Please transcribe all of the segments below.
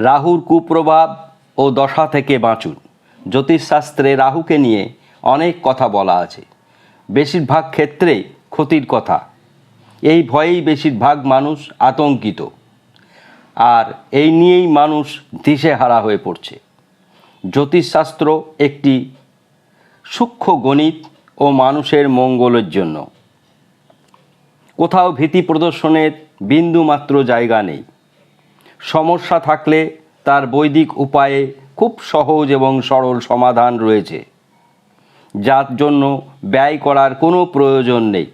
রাহুর কুপ্রভাব ও দশা থেকে বাঁচুন। জ্যোতিষশাস্ত্রে রাহুকে নিয়ে অনেক কথা বলা আছে। বেশিরভাগ ক্ষেত্রে ক্ষতির কথা। এই ভয়েই বেশিরভাগ মানুষ আতঙ্কিত। আর এই নিয়েই মানুষ দিশেহারা হয়ে পড়ছে। জ্যোতিষশাস্ত্র একটি সূক্ষ্ম গণিত ও মানুষের মঙ্গলের জন্য। কোথাও ভীতি প্রদর্শনের বিন্দুমাত্র জায়গা নেই। সমস্যা থাকলে তার বৈদিক উপায়ে খুব সহজ এবং সরল সমাধান রয়েছে, যার জন্য ব্যয় করার কোনো প্রয়োজন নেই।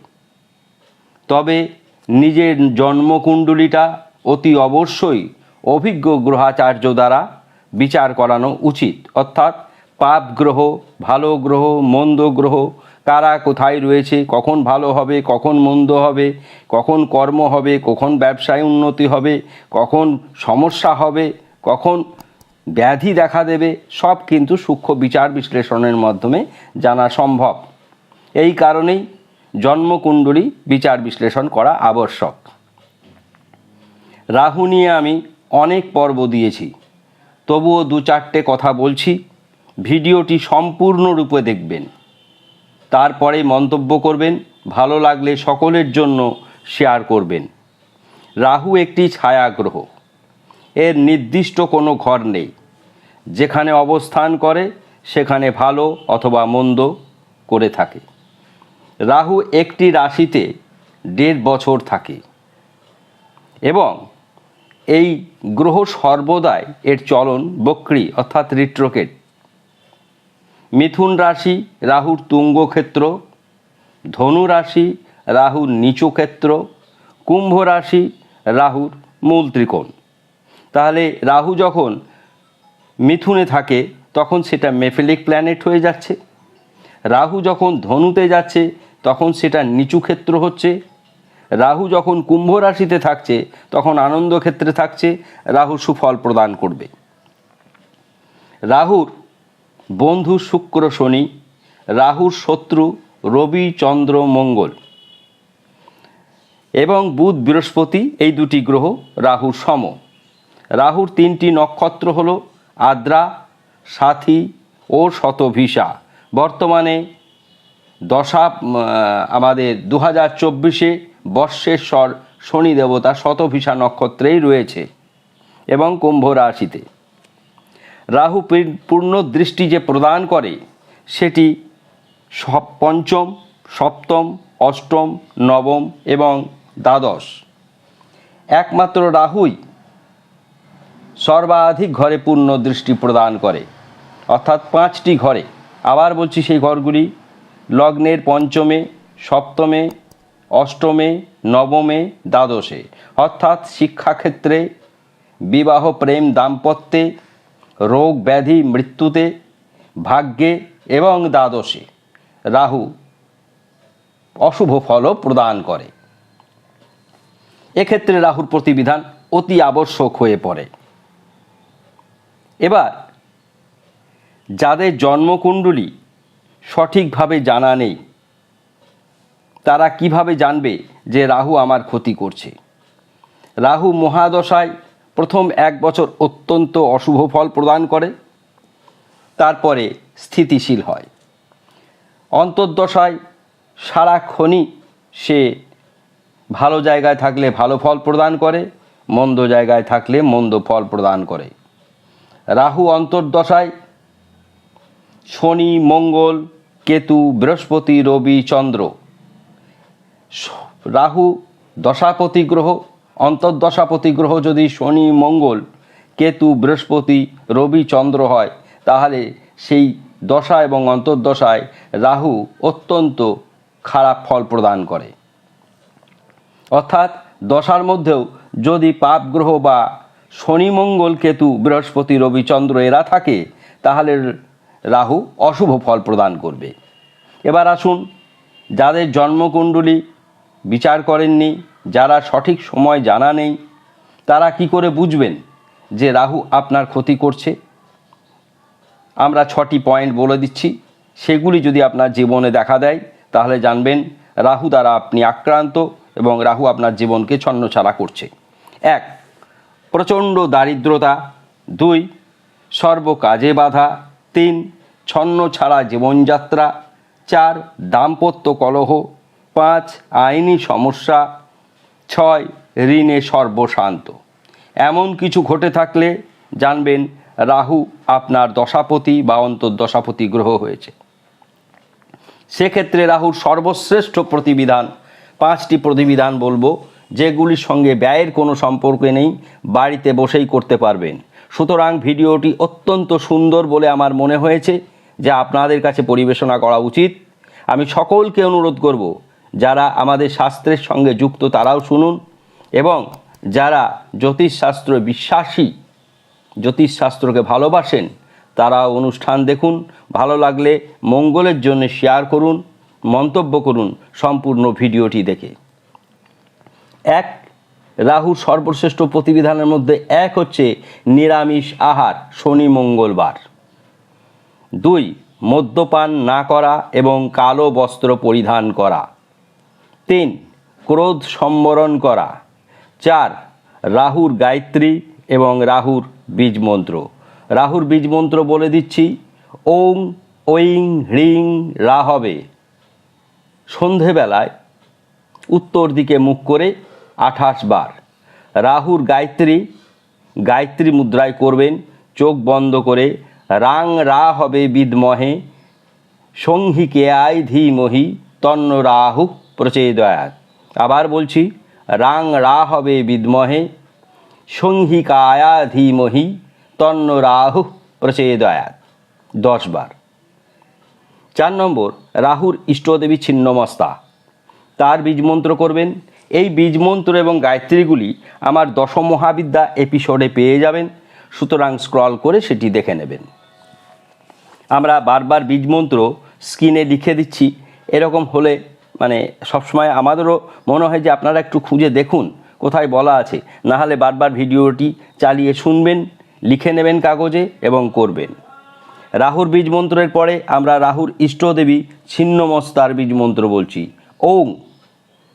তবে নিজের জন্মকুণ্ডলীটা অতি অবশ্যই অভিজ্ঞ গ্রহাচার্য দ্বারা বিচার করানো উচিত, অর্থাৎ পাপ গ্রহ, ভালো গ্রহ, মন্দ গ্রহ কারা কোথায় রয়েছে, কখন ভালো হবে, কখন মন্দ হবে, কখন কর্ম হবে, কখন ব্যবসায় উন্নতি হবে, কখন সমস্যা হবে, কখন ব্যাধি দেখা দেবে, সব কিন্তু সূক্ষ্ম বিচার বিশ্লেষণের মাধ্যমে জানা সম্ভব। এই কারণেই জন্মকুণ্ডলী বিচার বিশ্লেষণ করা আবশ্যক। রাহু নিয়ে আমি অনেক পর্ব দিয়েছি, তবুও দু চারটে কথা বলছি, ভিডিওটি সম্পূর্ণরূপে দেখবেন। তারপরে মন্তব্য করবেন, ভালো লাগলে সকলের জন্য শেয়ার করবেন। রাহু একটি ছায়া গ্রহ এর নির্দিষ্ট কোনো ঘর নেই। যেখানে অবস্থান করে, সেখানে ভালো অথবা মন্দ করে থাকে। রাহু একটি রাশিতে দেড় বছর থাকে এবং এই গ্রহ সর্বদাই এর চলন বক্রি অর্থাৎ রিট্রোকেট মিথুন রাশি, রাহুর তুঙ্গ ক্ষেত্র, ধনু রাশি, রাহুর নিচু ক্ষেত্র, কুম্ভ রাশি, রাহুর মূল ত্রিকোণ। তাহলে রাহু যখন মিথুনে থাকে, তখন সেটা মেফেলিক প্ল্যানেট হয়ে যাচ্ছে। রাহু যখন ধনুতে যাচ্ছে, তখন সেটা নিচু ক্ষেত্র হচ্ছে। রাহু যখন কুম্ভ রাশিতে থাকছে, তখন আনন্দ ক্ষেত্রে থাকছে। রাহু সুফল প্রদান করবে। রাহুর বন্ধু শুক্র শনি, রাহুর শত্রু রবি চন্দ্র মঙ্গল। এবং বুধ বৃহস্পতি, এই দুটি গ্রহ রাহুর সম। রাহুর তিনটি নক্ষত্র হল আদ্রা, সাথী ও শতভিসা বর্তমানে দশা আমাদের দু হাজার চব্বিশে বর্ষেশ্বর শনি দেবতা শতভিসা নক্ষত্রেই রয়েছে এবং কুম্ভ রাশিতে। রাহু পূর্ণ দৃষ্টি যে প্রদান করে, সেটি সব পঞ্চম, সপ্তম, অষ্টম, নবম এবং দ্বাদশ। একমাত্র রাহুই সর্বাধিক ঘরে পূর্ণ দৃষ্টি প্রদান করে, অর্থাৎ পাঁচটি ঘরে। আবার বলছি সেই ঘরগুলি, লগ্নের পঞ্চমে, সপ্তমে, অষ্টমে, নবমে, দ্বাদশে। অর্থাৎ শিক্ষাক্ষেত্রে বিবাহ প্রেম দাম্পত্যে রোগ ব্যাধি মৃত্যুতে, ভাগ্যে এবং দ্বাদশে। রাহু অশুভ ফলও প্রদান করে। এক্ষেত্রে রাহুর প্রতিবিধান অতি আবশ্যক হয়ে পড়ে। এবার, যাদের জন্মকুণ্ডলী সঠিকভাবে জানা নেই, তারা কীভাবে জানবে যে রাহু আমার ক্ষতি করছে? রাহু মহাদশায় প্রথম এক বছর অত্যন্ত অশুভ ফল প্রদান করে, তারপরে স্থিতিশীল হয়। অন্তর্দশায় সারাক্ষণই সে ভালো জায়গায় থাকলে ভালো ফল প্রদান করে, মন্দ জায়গায় থাকলে মন্দ ফল প্রদান করে। রাহু অন্তর্দশায় শনি, মঙ্গল, কেতু, বৃহস্পতি, রবি, চন্দ্র। রাহু দশাপতি গ্রহ অন্তর্দশাপতি গ্রহ যদি শনি, মঙ্গল, কেতু, বৃহস্পতি, রবি, চন্দ্র হয়, তাহলে সেই দশা এবং অন্তর্দশায় রাহু অত্যন্ত খারাপ ফল প্রদান করে। অর্থাৎ দশার মধ্যেও যদি পাপ গ্রহ বা শনি, মঙ্গল, কেতু, বৃহস্পতি, রবি, চন্দ্র এরা থাকে, তাহলে রাহু অশুভ ফল প্রদান করবে। এবার আসুন, যাদের জন্মকুণ্ডলী বিচার করেননি যারা সঠিক সময় জানা নেই, তারা কি করে বুঝবেন যে রাহু আপনার ক্ষতি করছে? আমরা ছটি পয়েন্ট বলে দিচ্ছি। সেগুলি যদি আপনার জীবনে দেখা দেয়, তাহলে জানবেন রাহু দ্বারা আপনি আক্রান্ত এবং রাহু আপনার জীবনকে ছন্নছাড়া করছে। এক, প্রচণ্ড দারিদ্রতা। দুই সর্বকাজে বাধা। তিন ছন্ন ছাড়া জীবনযাত্রা। চার, দাম্পত্য কলহ। পাঁচ, আইনি সমস্যা। ছয়, ঋণে সর্বশান্ত। এমন কিছু ঘটে থাকলে জানবেন রাহু আপনার দশাপতি বা অন্তর্দশাপতি গ্রহ হয়েছে। সেক্ষেত্রে রাহুর সর্বশ্রেষ্ঠ প্রতিবিধান, পাঁচটি প্রতিবিধান বলব, যেগুলির সঙ্গে ব্যয়ের কোনো সম্পর্ক নেই, বাড়িতে বসেই করতে পারবেন। সুতরাং ভিডিওটি অত্যন্ত সুন্দর বলে আমার মনে হয়েছে, যা আপনাদের কাছে পরিবেশনা করা উচিত। আমি সকলকে অনুরোধ করব যারা আমাদের শাস্ত্রের সঙ্গে যুক্ত তারাও শুনুন এবং যারা জ্যোতিষশাস্ত্র বিশ্বাসী, জ্যোতিষশাস্ত্রকে ভালোবাসেন তারা অনুষ্ঠান দেখুন। ভালো লাগলে মঙ্গলের জন্য শেয়ার করুন, মন্তব্য করুন সম্পূর্ণ ভিডিওটি দেখে। এক রাহুর সর্বশ্রেষ্ঠ প্রতিবিধানের মধ্যে এক হচ্ছে নিরামিষ আহার, শনি মঙ্গলবার। দুই, মদ্যপান না করা এবং কালো বস্ত্র পরিধান করা। তিন, ক্রোধ সম্বরণ করা। চার, রাহুর গায়ত্রী এবং রাহুর বীজ মন্ত্র রাহুর বীজ মন্ত্র বলে দিচ্ছি, ওং, ঐং, হ্রিং, রা হবে। সন্ধেবেলায় উত্তর দিকে মুখ করে আঠাশ বার। রাহুর গায়ত্রী গায়ত্রী মুদ্রায় করবেন, চোখ বন্ধ করে, রাং রা হবে বিদমহে সংহিকে আয় ধীমহি তন্ন রাহু প্রচেদয়াত আবার বলছি, রাং রা হবে বিদমহে সংহিকায়া ধীমহি তন্ন রাহু প্রচেদয়াত দশ বার। চার নম্বর, রাহুর ইষ্টদেবী ছিন্নমস্তা। তার বীজমন্ত্র করবেন। এই বীজমন্ত্র এবং গায়ত্রীগুলি আমার দশম মহাবিদ্যা এপিসোডে পেয়ে যাবেন। সুতরাং স্ক্রল করে সেটি দেখে নেবেন। আমরা বারবার বীজমন্ত্র স্ক্রিনে লিখে দিচ্ছি। এরকম হলে মানে সবসময় আমাদেরও মনে হয় যে আপনারা একটু খুঁজে দেখুন, কোথায় বলা আছে। না হলে বারবার ভিডিওটি চালিয়ে শুনবেন, লিখে নেবেন কাগজে এবং করবেন। রাহুর বীজ মন্ত্রের পরে আমরা রাহুর ইষ্টদেবী ছিন্নমস্তার বীজ মন্ত্র বলছি। ওং,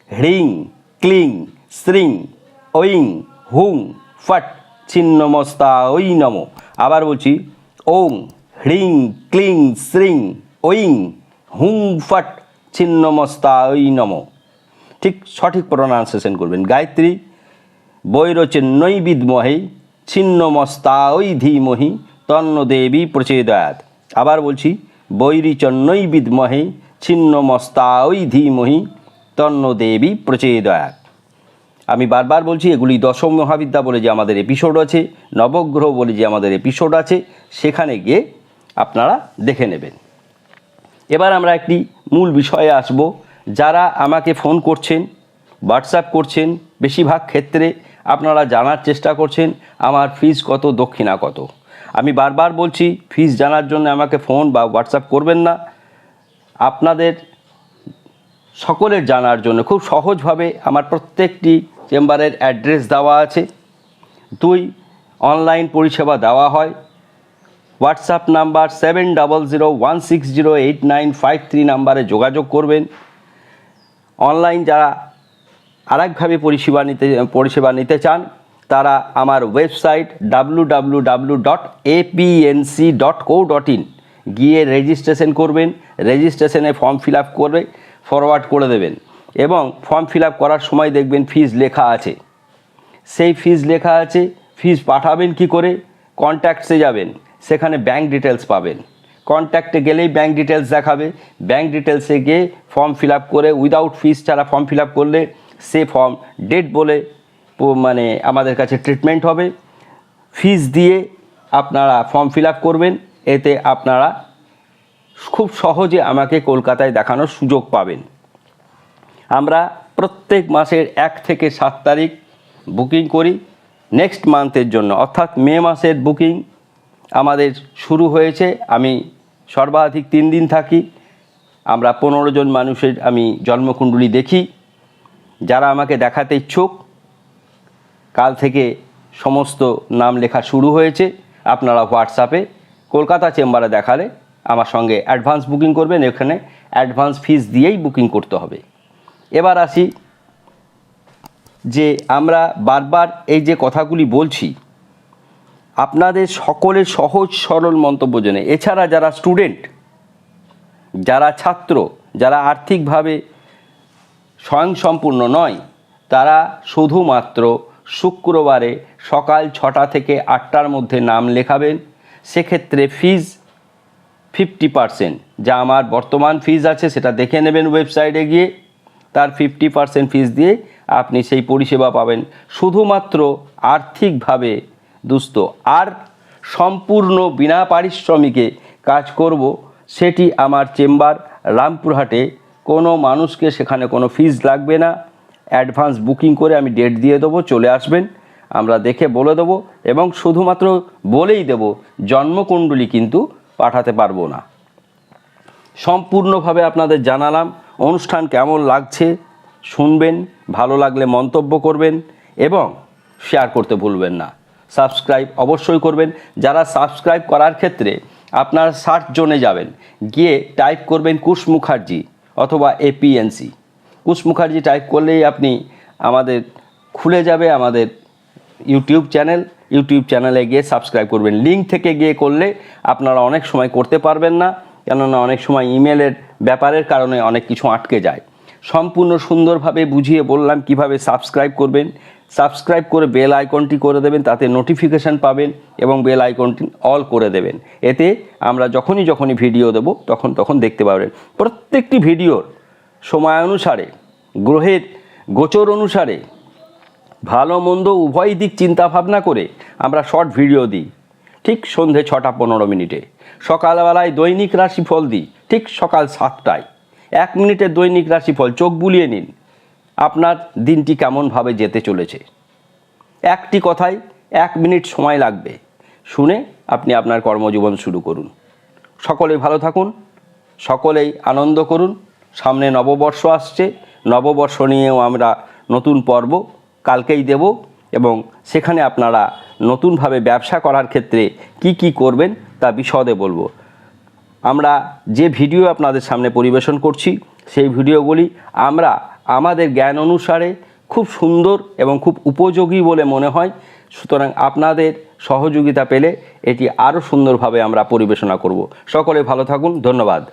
হ্রিং, ক্লিং শ্রিং ঐং, হুং, ফট ছিন্নমস্তা ঐ নম। আবার বলছি, ওং, হ্রিং, ক্লিং শ্রিং ঐং, হুং, ফট ছিন্নমস্তা ঐ নম। ঠিক সঠিক প্রোনাউন্সিয়েশন করবেন। গায়ত্রী বৈরচেন্নৈ বিদ্মহে, ছিন্নমস্তা ঐ ধীমহি, তন্ন দেবী প্রচেদয়াত। আবার বলছি বৈরিচন্নৈ বিদ্মহে, ছিন্নমস্তা ঐ ধীমহি, তন্ন দেবী প্রচেদয়াত। আমি বারবার বলছি, এগুলি দশম মহাবিদ্যা বলে যে আমাদের এপিসোড আছে, নবগ্রহ বলে যে আমাদের এপিসোড আছে, সেখানে গিয়ে আপনারা দেখে নেবেন। এবার আমরা একটি মূল বিষয়ে আসব। যারা আমাকে ফোন করছেন হোয়াটসঅ্যাপ করছেন, বেশিরভাগ ক্ষেত্রে আপনারা জানার চেষ্টা করছেন, আমার ফিজ কত, দক্ষিণা কত। আমি বারবার বলছি ফিজ জানার জন্য আমাকে ফোন বা হোয়াটসঅ্যাপ করবেন না। আপনাদের সকলের জানার জন্য, খুব সহজভাবে আমার প্রত্যেকটি চেম্বারের অ্যাড্রেস দেওয়া আছে। দুই অনলাইন পরিষেবা দেওয়া হয়। WhatsApp number seven double zero one six zero eight nine five three নাম্বারে যোগাযোগ করবেন। অনলাইন যারা আরেকভাবে পরিষেবা নিতে পরিষেবা নিতে চান, তারা আমার website W W W dot APNC dot co dot in গিয়ে রেজিস্ট্রেশন করবেন। রেজিস্ট্রেশনে ফর্ম ফিল আপ করে ফরওয়ার্ড করে দেবেন এবং ফর্ম ফিল আপ করার সময় দেখবেন ফিজ লেখা আছে। সেই ফিজ লেখা আছে, ফিজ পাঠাবেন কি করে? কন্ট্যাক্টসে যাবেন। সেখানে ব্যাংক ডিটেলস পাবেন। কন্ট্যাক্টে গেলেই ব্যাংক ডিটেলস দেখাবে। ব্যাংক ডিটেলসে গিয়ে ফর্ম ফিল করে উইদাউট ফিস ছাড়া ফর্ম ফিল করলে সে ফর্ম ডেট বলে মানে আমাদের কাছে ট্রিটমেন্ট হবে। ফিস দিয়ে আপনারা ফর্ম ফিল করবেন। এতে আপনারা খুব সহজে আমাকে কলকাতায় দেখানোর সুযোগ পাবেন। আমরা প্রত্যেক মাসের এক থেকে সাত তারিখ বুকিং করি। নেক্সট মান্থের জন্য, অর্থাৎ মে মাসের বুকিং আমাদের শুরু হয়েছে। আমি সর্বাধিক তিন দিন থাকি। আমরা পনেরো জন মানুষের আমি জন্মকুণ্ডলী দেখি। যারা আমাকে দেখাতে ইচ্ছুক, কাল থেকে সমস্ত নাম লেখা শুরু হয়েছে। আপনারা হোয়াটসঅ্যাপে, কলকাতা চেম্বারে দেখালে আমার সঙ্গে অ্যাডভান্স বুকিং করবেন। এখানে অ্যাডভান্স ফিস দিয়েই বুকিং করতে হবে। এবার আসি যে আমরা বারবার এই যে কথাগুলি বলছি আপনাদের সকলের সহজ সরল মন্তব্য জেনে। এছাড়া যারা স্টুডেন্ট যারা ছাত্র, যারা আর্থিকভাবে স্বয়ংসম্পূর্ণ নয়, তারা শুধুমাত্র শুক্রবারে সকাল ছটা থেকে আটটার মধ্যে নাম লেখাবেন। সেক্ষেত্রে ফিজ ফিফটি পারসেন্ট যা আমার বর্তমান ফিজ আছে সেটা দেখে নেবেন ওয়েবসাইটে গিয়ে। তার ফিফটি পারসেন্ট ফিজ দিয়ে আপনি সেই পরিষেবা পাবেন। শুধুমাত্র আর্থিকভাবে দুস্থ। আর সম্পূর্ণ বিনা পারিশ্রমিকে কাজ করব, সেটি আমার চেম্বার, রামপুরহাটে। কোনো মানুষকে সেখানে কোনো ফিজ লাগবে না। অ্যাডভান্স বুকিং করে আমি ডেট দিয়ে দেবো, চলে আসবেন। আমরা দেখে বলে দেবো এবং শুধুমাত্র বলেই দেব, জন্মকুণ্ডলী কিন্তু পাঠাতে পারব না। সম্পূর্ণভাবে আপনাদের জানালাম, অনুষ্ঠান কেমন লাগছে, শুনবেন, ভালো লাগলে মন্তব্য করবেন এবং শেয়ার করতে ভুলবেন না। সাবস্ক্রাইব অবশ্যই করবেন। যারা সাবস্ক্রাইব করার ক্ষেত্রে আপনার সার্চ জোনে যাবেন, গিয়ে টাইপ করবেন কুশ মুখার্জি অথবা এপিএনসি কুশ মুখার্জি টাইপ করলেই আপনি আমাদের, খুলে যাবে আমাদের ইউটিউব চ্যানেল ইউটিউব চ্যানেলে গিয়ে সাবস্ক্রাইব করবেন। লিঙ্ক থেকে গিয়ে করলে আপনারা অনেক সময় করতে পারবেন না, কেননা অনেক সময় ইমেলের ব্যাপারের কারণে অনেক কিছু আটকে যায়। সম্পূর্ণ সুন্দরভাবে বুঝিয়ে বললাম কীভাবে সাবস্ক্রাইব করবেন। সাবস্ক্রাইব করে বেল আইকনটি করে দেবেন, তাতে নোটিফিকেশান পাবেন এবং বেল আইকনটি অল করে দেবেন। এতে আমরা যখনই যখনই ভিডিও দেব, তখন তখন দেখতে পাবেন। প্রত্যেকটি ভিডিওর সময় অনুসারে, গ্রহের গোচর অনুসারে, ভালো, মন্দ, উভয় দিক চিন্তা ভাবনা করে আমরা শর্ট ভিডিও দিই। ঠিক সন্ধে ছটা পনেরো মিনিটে। সকালবেলায় দৈনিক রাশিফল দিই। ঠিক সকাল সাতটায়। এক মিনিটের দৈনিক রাশিফল, চোখ বুলিয়ে নিন। আপনার দিনটি কেমনভাবে যেতে চলেছে? একটি কথায় এক মিনিট সময় লাগবে। শুনে আপনি আপনার কর্মজীবন শুরু করুন। সকলেই ভালো থাকুন, সকলেই আনন্দ করুন। সামনে নববর্ষ আসছে, নববর্ষ নিয়েও আমরা নতুন পর্ব কালকেই দেব এবং সেখানে আপনারা নতুনভাবে ব্যবসা করার ক্ষেত্রে কি কি করবেন তা বিশদে বলব। আমরা যে ভিডিও আপনাদের সামনে পরিবেশন করছি, সেই ভিডিওগুলি আমরা আমাদের জ্ঞান অনুসারে খুব সুন্দর এবং খুব উপযোগী বলে মনে হয়। সুতরাং আপনাদের সহযোগিতা পেলে এটি আরও সুন্দরভাবে আমরা পরিবেশনা করব। সকলে ভালো থাকুন, ধন্যবাদ।